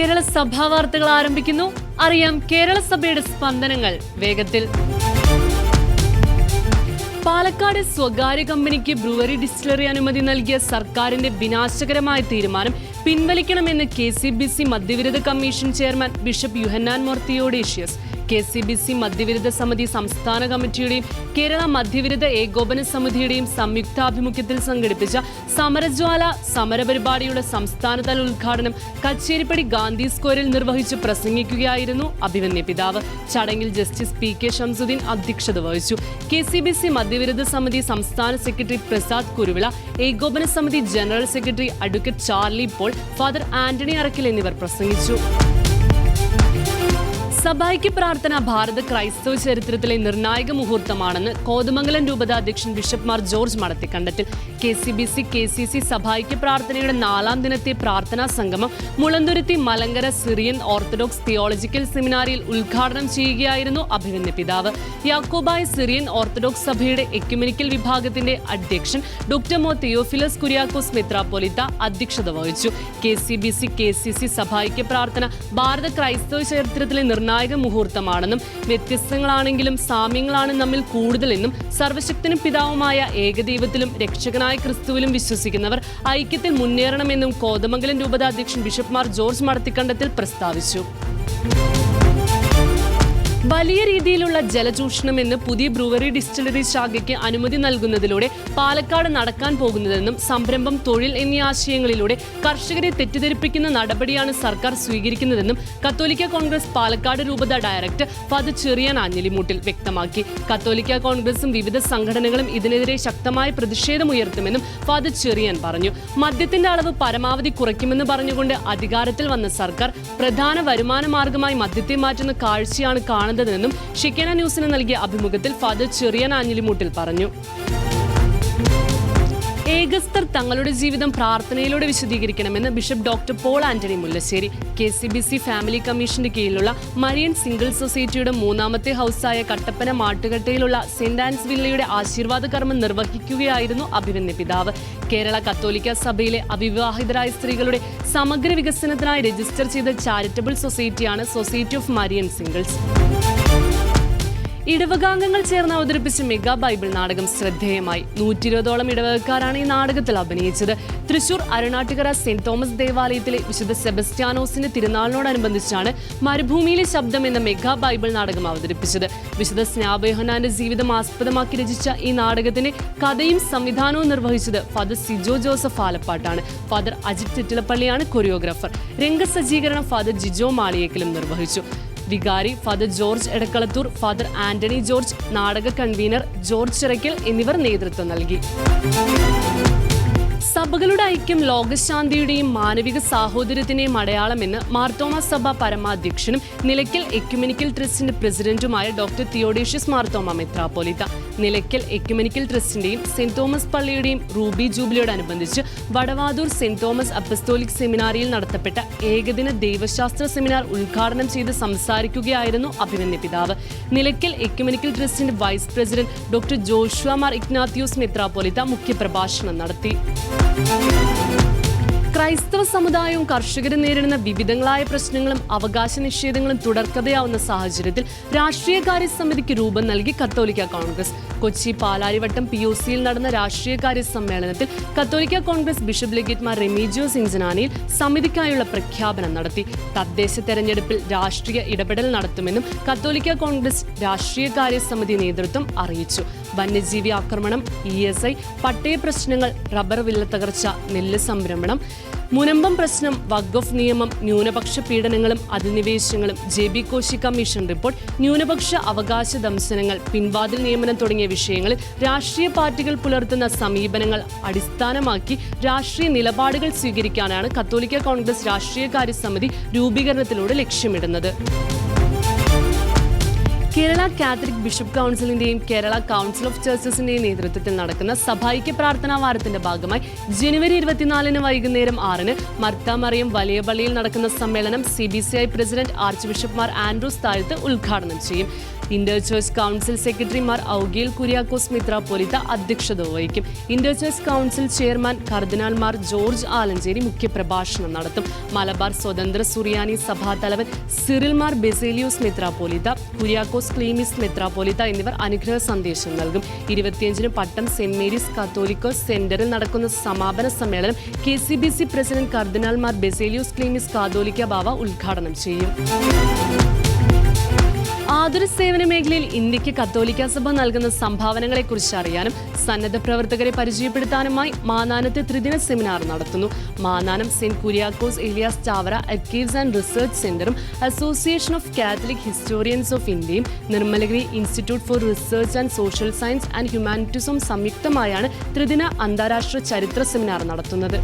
കേരള സഭാ വാർത്തകൾ ആരംഭിക്കുന്നു. അറിയാം കേരള സഭയുടെ സ്പന്ദനങ്ങൾ വേഗത്തിൽ. പാലക്കാട് സ്വകാര്യ കമ്പനിക്ക് ബ്രൂവറി ഡിസ്റ്റിലറി അനുമതി നൽകിയ സർക്കാരിന്റെ വിനാശകരമായ തീരുമാനം പിൻവലിക്കണമെന്ന് K C B C മദ്യവിരുദ്ധ commission chairman bishop Yuhanon Mor Theodosius K C B C മദ്യവിരുദ്ധ സമിതി സംസ്ഥാന കമ്മിറ്റിയുടെയും കേരള മദ്യവിരുദ്ധ ഏകോപന സമിതിയുടെയും സംയുക്താഭിമുഖ്യത്തിൽ സംഘടിപ്പിച്ച സമരജ്വാല സമരപരിപാടിയുടെ സംസ്ഥാനതല ഉദ്ഘാടനം കച്ചേരിപ്പടി ഗാന്ധി സ്ക്വയറിൽ നിർവഹിച്ച് പ്രസംഗിക്കുകയായിരുന്നു അഭിമന്യ പിതാവ്. ചടങ്ങിൽ ജസ്റ്റിസ് പി കെ ഷംസുദ്ദീൻ അധ്യക്ഷത വഹിച്ചു. കെ സി ബി സി മദ്യവിരുദ്ധ സമിതി സംസ്ഥാന സെക്രട്ടറി പ്രസാദ് കുരുവിള ഏകോപന സമിതി general secretary advocate Charlie Paul father Antony Arackal എന്നിവർ പ്രസംഗിച്ചു. സഭയ്ക്ക് പ്രാർത്ഥന ഭാരത ക്രൈസ്തവ ചരിത്രത്തിലെ നിർണായക മുഹൂർത്തമാണെന്ന് കോതമംഗലം രൂപത അധ്യക്ഷൻ bishop Mar George Madathikandathil. K C B C K C C സഭയ്ക്ക് പ്രാർത്ഥനയുടെ നാലാം ദിനത്തെ പ്രാർത്ഥനാ സംഗമം Mulanthuruthy Malankara Syrian Orthodox theological സെമിനാരിയിൽ ഉദ്ഘാടനം ചെയ്യുകയായിരുന്നു അഭിനന്ദ പിതാവ്. യാക്കോബായ സിറിയൻ ഓർത്തഡോക്സ് സഭയുടെ എക്യുമെനിക്കൽ വിഭാഗത്തിന്റെ അധ്യക്ഷൻ ഡോക്ടർ മോ തിയോഫിലസ് കുര്യാക്കോസ് മെത്രാപ്പൊലിത്ത അധ്യക്ഷത വഹിച്ചു. K C B C K C C സഭയ്ക്ക് പ്രാർത്ഥന ഭാരത ക്രൈസ്തവ ചരിത്രത്തിലെ നിർണായക മുഹൂർത്തമാണെന്നും വ്യത്യസ്തങ്ങളാണെങ്കിലും സാമ്യങ്ങളാണ് നമ്മിൽ കൂടുതലെന്നും സർവശക്തനും പിതാവുമായ ഏകദൈവത്തിലും രക്ഷകനായ ക്രിസ്തുവിലും വിശ്വസിക്കുന്നവർ ഐക്യത്തിൽ മുന്നേറണമെന്നും കോതമംഗലം രൂപത അധ്യക്ഷൻ ബിഷപ്പ് മാർ ജോർജ് മടത്തിക്കണ്ടത്തിൽ പ്രസ്താവിച്ചു. വലിയ രീതിയിലുള്ള ജലചൂഷണം എന്ന് പുതിയ ബ്രൂവറി ഡിസ്റ്റിലറി ശാഖയ്ക്ക് അനുമതി നൽകുന്നതിലൂടെ പാലക്കാട് നടക്കാൻ പോകുന്നതെന്നും സംരംഭം തൊഴിൽ എന്നീ ആശയങ്ങളിലൂടെ കർഷകരെ തെറ്റിദ്ധരിപ്പിക്കുന്ന നടപടിയാണ് സർക്കാർ സ്വീകരിക്കുന്നതെന്നും കത്തോലിക്ക കോൺഗ്രസ് പാലക്കാട് രൂപത ഡയറക്ടർ ഫാദർ ചെറിയാൻ ആഞ്ഞലിമൂട്ടിൽ വ്യക്തമാക്കി. കത്തോലിക്ക കോൺഗ്രസും വിവിധ സംഘടനകളും ഇതിനെതിരെ ശക്തമായ പ്രതിഷേധമുയർത്തുമെന്നും ഫാദർ ചെറിയാൻ പറഞ്ഞു. മദ്യത്തിന്റെ അളവ് പരമാവധി കുറയ്ക്കുമെന്ന് പറഞ്ഞുകൊണ്ട് അധികാരത്തിൽ വന്ന സർക്കാർ പ്രധാന വരുമാന മാർഗമായി മദ്യത്തെ മാറ്റുന്ന കാഴ്ചയാണ് കാണുന്നതെന്നും ഷിക്കേന ന്യൂസിന് നൽകിയ അഭിമുഖത്തിൽ ഫാദർ ചെറിയാൻ ആഞ്ഞിലിമൂട്ടിൽ പറഞ്ഞു. ഏകസ്ഥർ തങ്ങളുടെ ജീവിതം പ്രാർത്ഥനയിലൂടെ വിശദീകരിക്കണമെന്ന് bishop doctor Paul Antony Mullassery K C B C family കമ്മീഷന്റെ കീഴിലുള്ള മരിയൻ സിംഗിൾ സൊസൈറ്റിയുടെ മൂന്നാമത്തെ ഹൗസായ കട്ടപ്പന മാട്ടുകട്ടയിലുള്ള സെന്റ് ആൻസ് വില്ലയുടെ ആശീർവാദ കർമ്മം നിർവഹിക്കുകയായിരുന്നു അഭിമന്യ പിതാവ്. കേരള കത്തോലിക്ക സഭയിലെ അവിവാഹിതരായ സ്ത്രീകളുടെ സമഗ്ര വികസനത്തിനായി രജിസ്റ്റർ ചെയ്ത ചാരിറ്റബിൾ സൊസൈറ്റിയാണ് സൊസൈറ്റി ഓഫ് മരിയൻ സിംഗിൾസ്. ഇടവകാംഗങ്ങൾ ചേർന്ന് അവതരിപ്പിച്ച മെഗാ ബൈബിൾ നാടകം ശ്രദ്ധേയമായി. നൂറ്റി ഇരുപതോളം ഇടവകക്കാരാണ് ഈ നാടകത്തിൽ അഭിനയിച്ചത്. തൃശൂർ അരുണാട്ടുകര സെന്റ് തോമസ് ദേവാലയത്തിലെ വിശുദ്ധ സെബസ്റ്റ്യാനോസിന്റെ തിരുനാളിനോടനുബന്ധിച്ചാണ് മരുഭൂമിയിലെ ശബ്ദം എന്ന മെഗാ ബൈബിൾ നാടകം അവതരിപ്പിച്ചത്. വിശുദ്ധ സ്നാബയോഹനാന്റെ ജീവിതം ആസ്പദമാക്കി രചിച്ച ഈ നാടകത്തിന്റെ കഥയും സംവിധാനവും നിർവഹിച്ചത് ഫാദർ സിജോ ജോസഫ് ആലപ്പാട്ടാണ്. ഫാദർ അജിത് ചിറ്റിലപ്പള്ളിയാണ് കൊറിയോഗ്രാഫർ. രംഗസജ്ജീകരണം ഫാദർ ജിജോ മാളിയേക്കലും നിർവഹിച്ചു. വികാരി ഫാദർ ജോർജ് എടക്കളത്തൂർ ഫാദർ ആന്റണി ജോർജ് നാടക കൺവീനർ ജോർജ് ചിറക്കൽ എന്നിവർ നേതൃത്വം നൽകി. സഭകളുടെ ഐക്യം ലോകശാന്തിയുടെയും മാനവിക സാഹോദര്യത്തിന്റെയും അടയാളമെന്ന് മാർത്തോമ സഭ പരമാധ്യക്ഷനും നിലയ്ക്കൽ എക്യുമെനിക്കൽ ട്രസ്റ്റിന്റെ പ്രസിഡന്റുമായ ഡോക്ടർ തിയോഡേഷ്യസ് മാർത്തോമ മെത്രാപ്പോലിത്ത. നിലയ്ക്കൽ എക്യുമെനിക്കൽ ട്രസ്റ്റിന്റെയും സെന്റ് തോമസ് പള്ളിയുടെയും റൂബി ജൂബിലിയോടനുബന്ധിച്ച് വടവാതൂർ സെന്റ് തോമസ് അപ്പസ്തോലിക് സെമിനാരിയിൽ നടത്തപ്പെട്ട ഏകദിന ദൈവശാസ്ത്ര സെമിനാർ ഉദ്ഘാടനം ചെയ്ത് സംസാരിക്കുകയായിരുന്നു അഭിമന്യ പിതാവ്. നിലയ്ക്കൽ എക്യുമെനിക്കൽ ട്രസ്റ്റിന്റെ vice president doctor Joshua Mar Ignatius മെത്രാപ്പോലിത്ത മുഖ്യപ്രഭാഷണം നടത്തി. Música ക്രൈസ്തവ സമുദായവും കർഷകരും നേരിടുന്ന വിവിധങ്ങളായ പ്രശ്നങ്ങളും അവകാശ നിഷേധങ്ങളും തുടർക്കഥയാവുന്ന സാഹചര്യത്തിൽ രാഷ്ട്രീയകാര്യ സമിതിക്ക് രൂപം നൽകി കത്തോലിക്ക Congress. Kochi Palarivattam P O സിയിൽ നടന്ന രാഷ്ട്രീയകാര്യ സമ്മേളനത്തിൽ കത്തോലിക്ക കോൺഗ്രസ് ബിഷപ്പ് ലെഗേറ്റ്മാർ റെമീജിയോ സിൻസനാനിയിൽ സമിതിക്കായുള്ള പ്രഖ്യാപനം നടത്തി. തദ്ദേശ തെരഞ്ഞെടുപ്പിൽ രാഷ്ട്രീയ ഇടപെടൽ നടത്തുമെന്നും കത്തോലിക്ക കോൺഗ്രസ് രാഷ്ട്രീയകാര്യ സമിതി നേതൃത്വം അറിയിച്ചു. വന്യജീവി ആക്രമണം ഇ എസ് ഐ പട്ടയ പ്രശ്നങ്ങൾ റബ്ബർ വില്ല തകർച്ച നെല്ല് സംരംഭണം മുനമ്പം പ്രശ്നം വഖഫ് നിയമം ന്യൂനപക്ഷ പീഡനങ്ങളും അധിനിവേശങ്ങളും J B Koshy commission report ന്യൂനപക്ഷ അവകാശ ദംശനങ്ങൾ പിൻവാതിൽ നിയമനം തുടങ്ങിയ വിഷയങ്ങളിൽ രാഷ്ട്രീയ പാർട്ടികൾ പുലർത്തുന്ന സമീപനങ്ങൾ അടിസ്ഥാനമാക്കി രാഷ്ട്രീയ നിലപാടുകൾ സ്വീകരിക്കാനാണ് കത്തോലിക്ക കോൺഗ്രസ് രാഷ്ട്രീയകാര്യ സമിതി രൂപീകരണത്തിലൂടെ ലക്ഷ്യമിടുന്നത്. കേരള കാത്തലിക് ബിഷപ്പ് കൗൺസിലിന്റെയും കേരള കൗൺസിൽ ഓഫ് ചർച്ചസിന്റെയും നേതൃത്വത്തിൽ നടക്കുന്ന സഭായിക്യ പ്രാർത്ഥനാ വാരത്തിന്റെ ഭാഗമായി ജനുവരി ഇരുപത്തിനാലിന് വൈകുന്നേരം ആറിന് മർത്താമറിയം വലിയ പള്ളിയിൽ നടക്കുന്ന സമ്മേളനം C B C I president archbishop Mar Andrews Thazhath ഉദ്ഘാടനം ചെയ്യും. ഇന്റർ ചോയ്സ് കൗൺസിൽ സെക്രട്ടറിമാർ ഔഗേൽ കുര്യാക്കോസ് മിത്രാപ്പൊലിത്ത അധ്യക്ഷത വഹിക്കും ഇന്റർ ചോയ്സ് കൗൺസിൽ ചെയർമാൻ കർദിനാൾമാർ ജോർജ് ആലഞ്ചേരി മുഖ്യപ്രഭാഷണം നടത്തും മലബാർ സ്വതന്ത്ര സുറിയാനി സഭാ തലവൻ സിറിൽമാർ ബെസേലിയോസ് മെത്രാപ്പോലിത്ത കുര്യാക്കോസ് ക്ലീമിസ് മെത്രാപ്പോലിത്ത എന്നിവർ അനുഗ്രഹ സന്ദേശം നൽകും. ഇരുപത്തിയഞ്ചിന് പട്ടം സെന്റ് മേരീസ് കത്തോലിക്കോസ് സെന്ററിൽ നടക്കുന്ന സമാപന സമ്മേളനം K C B C president കർദിനാൾമാർ Baselios Cleemis കാതോലിക്ക ബാവ ഉദ്ഘാടനം ചെയ്യും. ആതുര സേവന മേഖലയിൽ ഇന്ത്യയ്ക്ക് കത്തോലിക്ക സഭ നൽകുന്ന സംഭാവനകളെക്കുറിച്ച് അറിയാനും സന്നദ്ധ പ്രവർത്തകരെ പരിചയപ്പെടുത്താനുമായി മാനാനത്ത് ത്രിദിന സെമിനാർ നടത്തുന്നു. Mannanam saint Kuriakose Elias Chavara archives and research സെന്ററും association of Catholic historians of ഇന്ത്യയും Nirmalagiri institute for research and social science and ഹ്യൂമാനിറ്റീസും സംയുക്തമായാണ് ത്രിദിന അന്താരാഷ്ട്ര ചരിത്ര സെമിനാർ നടത്തുന്നത്.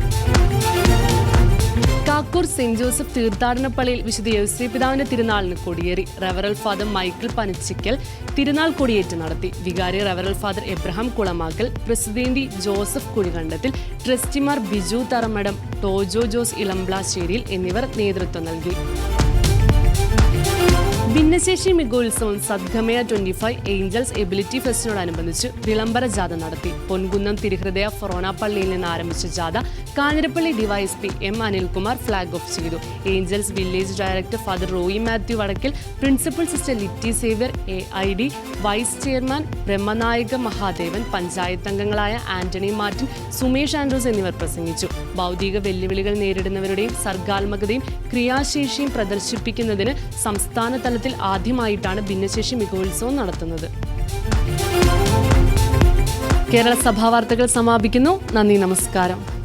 കാക്കൂർ സെന്റ് ജോസഫ് തീർത്ഥാടന പള്ളിയിൽ വിശുദ്ധ യോസി പിതാവിന്റെ തിരുനാളിന് കൊടിയേറി. റവറൽ ഫാദർ മൈക്കിൾ പനച്ചിക്കൽ തിരുനാൾ കൊടിയേറ്റ് നടത്തി. വികാരി റവറൽ father Abraham Kulamakkal president Joseph Kuzhikandathil ട്രസ്റ്റിമാർ ബിജു തറമടം ടോജോ ജോസ് ഇളംബ്ലാശ്ശേരിയിൽ എന്നിവർ നേതൃത്വം നൽകി. ഭിന്നശേഷി മികോത്സവം Sadgamaya twenty five angels ability ഫെസ്റ്റിനോടനുബന്ധിച്ച് വിളംബര ജാഥ നടത്തി. പൊൻകുന്നം തിരുഹൃദയ ഫൊറോണ പള്ളിയിൽ നിന്ന് ആരംഭിച്ച ജാഥ Kanjirappally DYSP M Anilkumar flag off ചെയ്തു. Angels village director father Roy Mathew Vadakkil principal sister Litty Xavier A I D vice chairman Brahmanayaka Mahadevan panchayat അംഗങ്ങളായ ആന്റണി മാർട്ടിൻ സുമേഷ് ആൻഡ്രൂസ് എന്നിവർ പ്രസംഗിച്ചു. ഭൗതിക വെല്ലുവിളികൾ നേരിടുന്നവരുടെയും സർഗാത്മകതയും ക്രിയാശേഷിയും പ്രദർശിപ്പിക്കുന്നതിന് സംസ്ഥാന തലത്തിൽ ആദ്യമായിട്ടാണ് ഭിന്നശേഷി മികവോത്സവം നടത്തുന്നത്. കേരള സഭാ വാർത്തകൾ സമാപിക്കുന്നു. നന്ദി നമസ്കാരം.